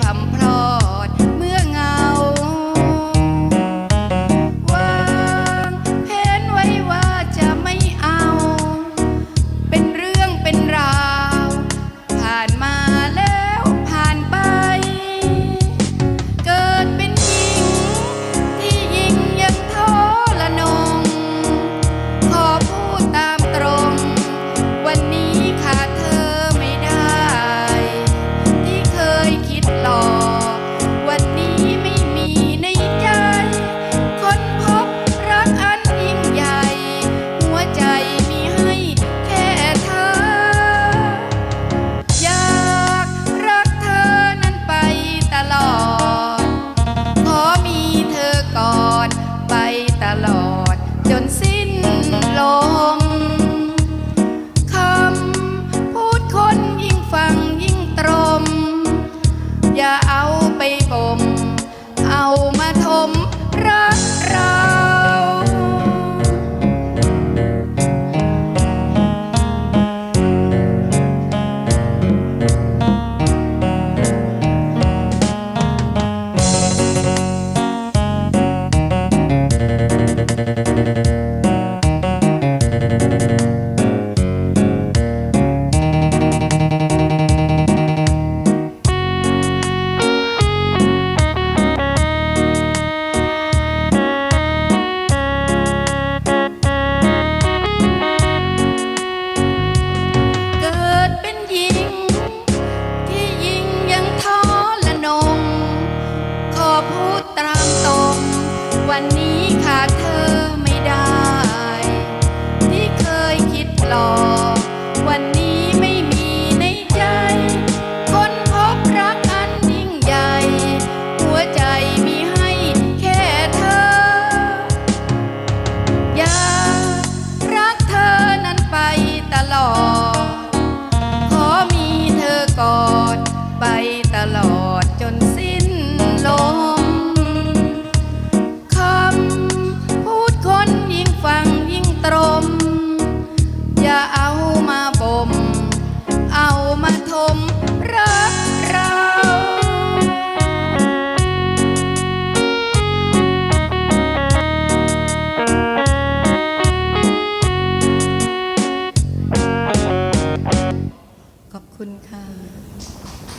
พัมพร้อ วันนี้ขาดเธอไม่ได้ ที่เคยคิดหลอกวันนี้ไม่มีในใจ คนพบรักอันยิ่งใหญ่ หัวใจมีให้แค่เธอ อยากรักเธอนั้นไปตลอด ขอมีเธอกอดไปตลอด คุณค่ะ